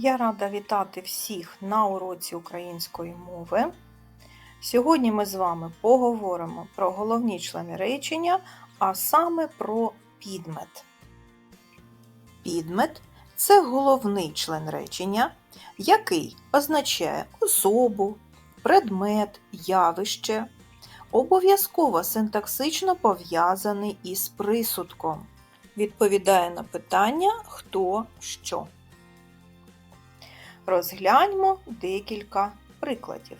Я рада вітати всіх на уроці української мови. Сьогодні ми з вами поговоримо про головні члени речення, а саме про підмет. Підмет це головний член речення, який означає особу, предмет, явище, обов'язково синтаксично пов'язаний із присудком. Відповідає на питання хто що. Розгляньмо декілька прикладів.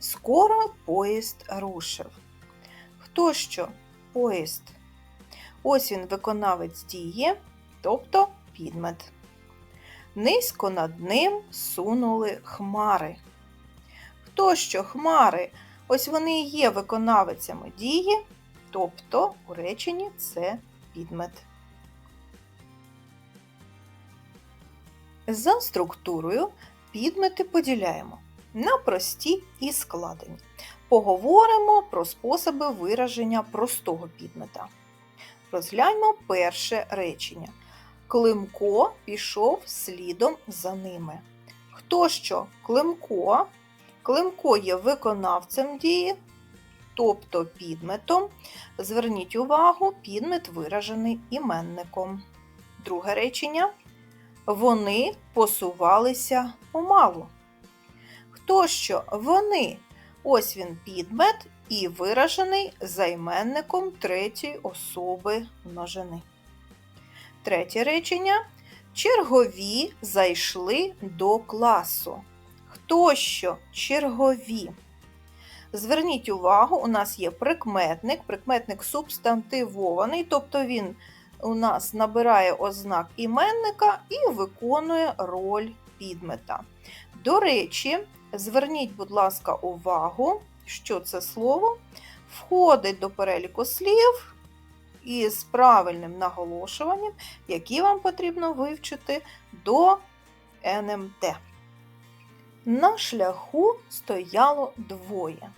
Скоро поїзд рушив. Хто що? Поїзд. Ось він виконавець дії, тобто підмет. Низько над ним сунули хмари. Хто що хмари? Ось вони і є виконавицями дії, тобто у реченні це підмет. За структурою підмети поділяємо на прості і складені. Поговоримо про способи вираження простого підмета. Розгляньмо перше речення. Климко пішов слідом за ними. Хто що? Климко. Климко є виконавцем дії, тобто підметом. Зверніть увагу, підмет виражений іменником. Друге речення. Вони посувалися помалу. Хто що? Вони. Ось він підмет і виражений займенником третьої особи множини. Третє речення. Чергові зайшли до класу. Хто що? Чергові. Зверніть увагу, у нас є прикметник, прикметник субстантивований, тобто він у нас набирає ознак іменника і виконує роль підмета. До речі, зверніть, будь ласка, увагу, що це слово входить до переліку слів із правильним наголошуванням, які вам потрібно вивчити до НМТ. На шляху стояло двоє.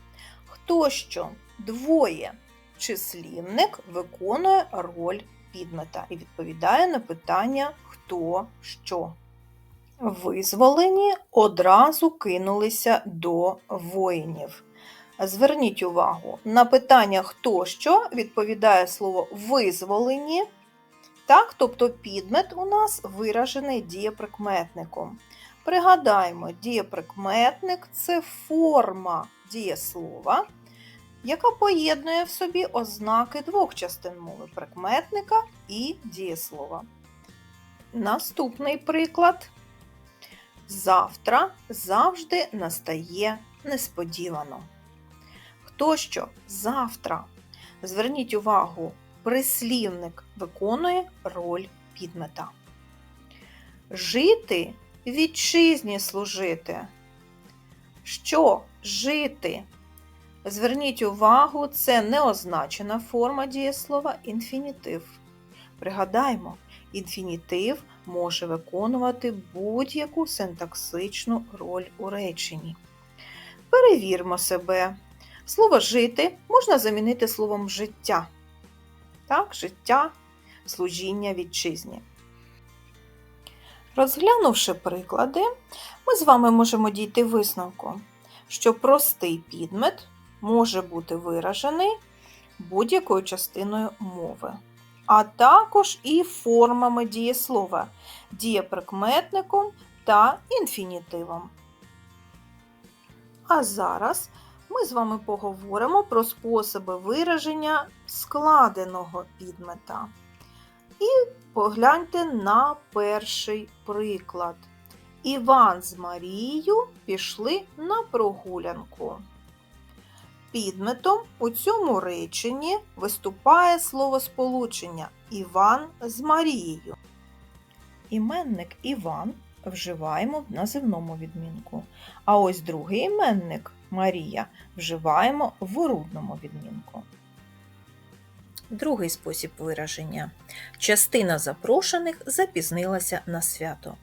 Хто що? Двоє. Числівник виконує роль підмета і відповідає на питання хто що. Визволені одразу кинулися до воїнів. Зверніть увагу, на питання хто що відповідає слово визволені. Так, тобто підмет у нас виражений дієприкметником. Пригадаємо, дієприкметник це форма дієслова, яка поєднує в собі ознаки двох частин мови прикметника і дієслова. Наступний приклад. Завтра завжди настає несподівано. Хто що завтра? Зверніть увагу, прислівник виконує роль підмета. Жити вітчизні служити. Що жити? Зверніть увагу, це неозначена форма дієслова інфінітив. Пригадаймо, інфінітив може виконувати будь-яку синтаксичну роль у реченні. Перевірмо себе. Слово жити можна замінити словом життя. Так, життя, служіння вітчизні. Розглянувши приклади, ми з вами можемо дійти висновку, що простий підмет може бути виражений будь-якою частиною мови, а також і формами дієслова, дієприкметником та інфінітивом. А зараз ми з вами поговоримо про способи вираження складеного підмета. І погляньте на перший приклад. Іван з Марією пішли на прогулянку. Підметом у цьому реченні виступає словосполучення Іван з Марією. Іменник Іван вживаємо в називному відмінку. А ось другий іменник Марія вживаємо в орудному відмінку. Другий спосіб вираження. Частина запрошених запізнилася на свято.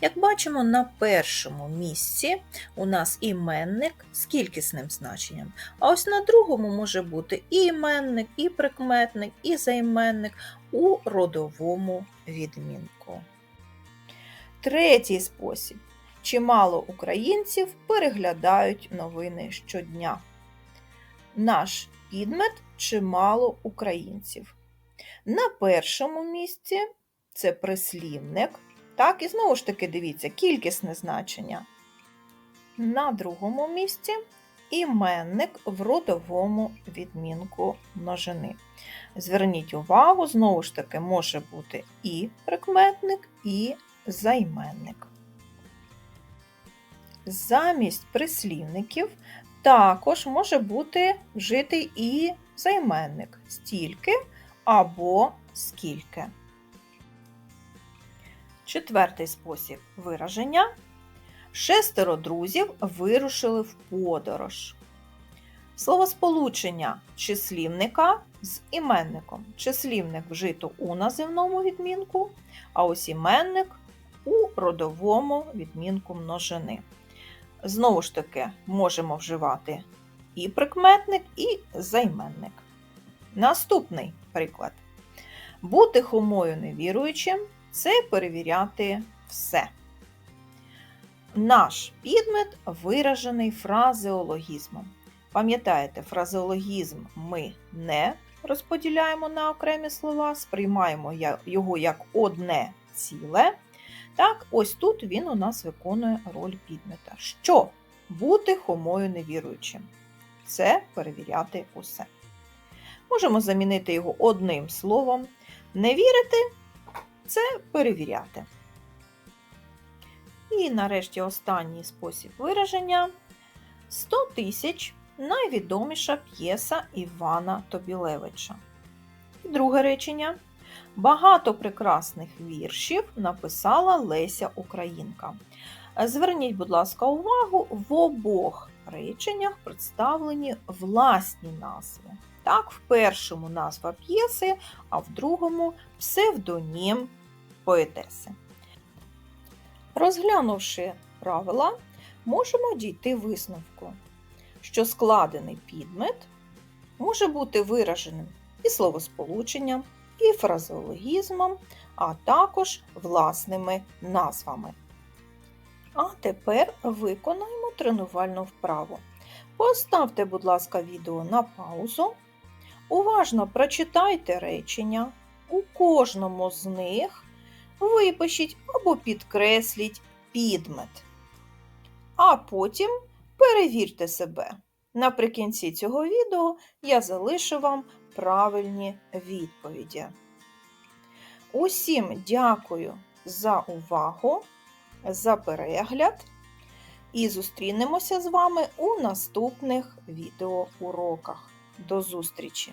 Як бачимо, на першому місці у нас іменник з кількісним значенням, а ось на другому може бути і іменник, і прикметник, і займенник у родовому відмінку. Третій спосіб. Чимало українців переглядають новини щодня. Наш підмет чимало українців. На першому місці це прислівник. Так, і знову ж таки, дивіться, кількісне значення. На другому місці іменник в родовому відмінку множини. Зверніть увагу, знову ж таки, може бути і прикметник, і займенник. Замість прислівників також може бути вжитий і займенник стільки або скільки. Четвертий спосіб вираження. Шестеро друзів вирушили в подорож. Словосполучення числівника з іменником. Числівник вжито у називному відмінку, а ось іменник у родовому відмінку множини. Знову ж таки, можемо вживати і прикметник, і займенник. Наступний приклад. Бути хомою невіруючим це перевіряти все. Наш підмет виражений фразеологізмом. Пам'ятаєте, фразеологізм ми не розподіляємо на окремі слова, сприймаємо його як одне ціле. Так, ось тут він у нас виконує роль підмета. Що? Бути хомою невіруючим. Це перевіряти усе. Можемо замінити його одним словом. Не вірити це перевіряти. І нарешті останній спосіб вираження 100 тисяч найвідоміша п'єса Івана Тобілевича. І друге речення. Багато прекрасних віршів написала Леся Українка. Зверніть, будь ласка, увагу, в обох реченнях представлені власні назви. Так, в першому назва п'єси, а в другому псевдонім поетеси. Розглянувши правила, можемо дійти висновку, що складений підмет може бути вираженим і словосполученням, і фразеологізмом, а також власними назвами. А тепер виконаємо тренувальну вправу. Поставте, будь ласка, відео на паузу. Уважно прочитайте речення. У кожному з них випишіть або підкресліть підмет. А потім перевірте себе. Наприкінці цього відео я залишу вам правильні відповіді. Усім дякую за увагу, за перегляд і зустрінемося з вами у наступних відеоуроках. До зустрічі!